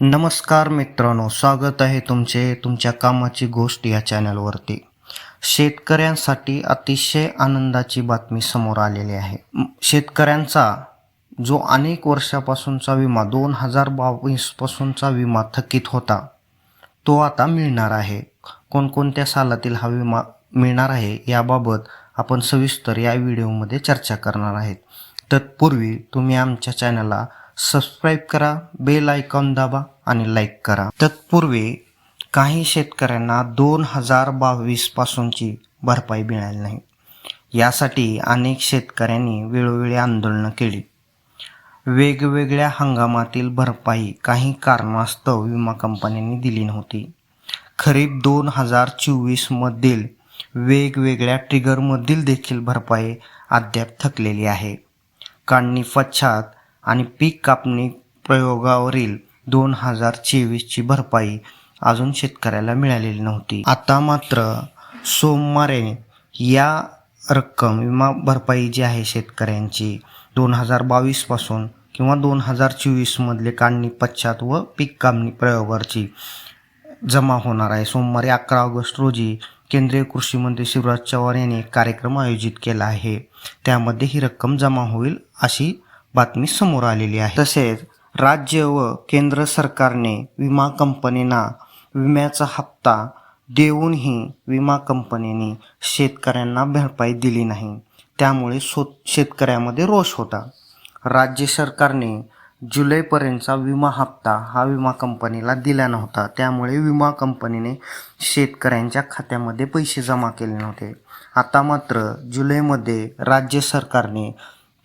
नमस्कार मित्रांनो स्वागत आहे तुमचे तुमच्या कामाची गोष्ट या चॅनलवरती. शेतकऱ्यांसाठी अतिशय आनंदाची बातमी समोर आलेली आहे. शेतकऱ्यांचा जो अनेक वर्षापासूनचा विमा दोन हजार बावीसपासूनचा विमा थकीत होता तो आता मिळणार आहे. कोणकोणत्या सालातील हा विमा मिळणार आहे याबाबत आपण सविस्तर या व्हिडिओमध्ये चर्चा करणार आहेत. तत्पूर्वी तुम्ही आमच्या चॅनलला सबस्क्राईब करा बेल आयकॉन दाबा आणि लाईक करा. तत्पूर्वी काही शेतकऱ्यांना दोन हजार बावीसपासूनची भरपाई मिळाली नाही. यासाठी अनेक शेतकऱ्यांनी वेळोवेळी आंदोलनं केली. वेगवेगळ्या हंगामातील भरपाई काही कारणास्तव विमा कंपन्यांनी दिली नव्हती. खरीप दोन हजार चोवीसमधील वेगवेगळ्या ट्रिगरमधील देखील भरपाई अद्याप थकलेली आहे. काढणी पश्चात आणि पीक कापणी प्रयोगावरील दोन हजार चोवीसची भरपाई अजून शेतकऱ्याला मिळालेली नव्हती. आता मात्र सोमवारे या रक्कम विमा भरपाई जी आहे शेतकऱ्यांची दोन हजार बावीसपासून किंवा दोन हजार चोवीसमधले काढणी पश्चात व पीक कापणी प्रयोगाची जमा होणार आहे. सोमवारी अकरा ऑगस्ट रोजी केंद्रीय कृषी मंत्री शिवराज चव्हाण यांनी एक कार्यक्रम आयोजित केला आहे. त्यामध्ये ही रक्कम जमा होईल अशी बातमी समोर आलेली आहे. तसेच राज्य व केंद्र सरकारने विमा कंपनींना विम्याचा हप्ता देऊनही विमा कंपनीने शेतकऱ्यांना भरपाई दिली नाही. त्यामुळे सो शेतकऱ्यामध्ये रोष होता. राज्य सरकारने जुलैपर्यंतचा विमा हप्ता हा विमा कंपनीला दिला नव्हता. त्यामुळे विमा कंपनीने शेतकऱ्यांच्या खात्यामध्ये पैसे जमा केले नव्हते. आता मात्र जुलैमध्ये राज्य सरकारने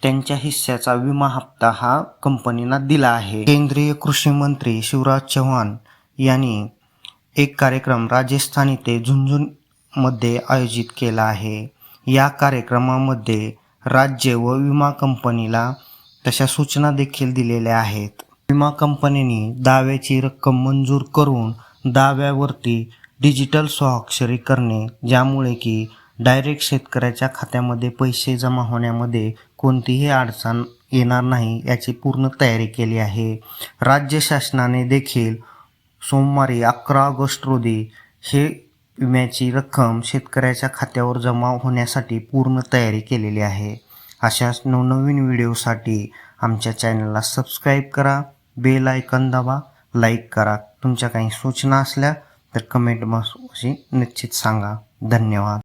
त्यांच्या हिस्स्याचा विमा हप्ता हा कंपनीला दिला आहे. केंद्रीय कृषी मंत्री शिवराज चव्हाण यांनी एक कार्यक्रम राजस्थान येथे झुंझुनमध्ये आयोजित केला आहे. या कार्यक्रमामध्ये राज्य व विमा कंपनीला तशा सूचना देखील दिलेल्या आहेत. विमा कंपनीने दाव्याची रक्कम मंजूर करून दाव्यावरती डिजिटल स्वाक्षरी करणे ज्यामुळे की डायरेक्ट शेतकऱ्याच्या खात्यामध्ये पैसे जमा होण्यामध्ये कोणतीही अडचण येणार नाही याची पूर्ण तयारी केली आहे. राज्य शासनाने देखील सोमवारी अकरा ऑगस्ट रोजी हे विम्याची रक्कम शेतकऱ्याच्या खात्यावर जमा होण्यासाठी पूर्ण तयारी केलेली आहे. अशाच नवनवीन व्हिडिओसाठी आमच्या चॅनलला सबस्क्राईब करा बेल आयकन दाबा लाईक करा. तुमच्या काही सूचना असल्या तर कमेंट अशी निश्चित सांगा. धन्यवाद.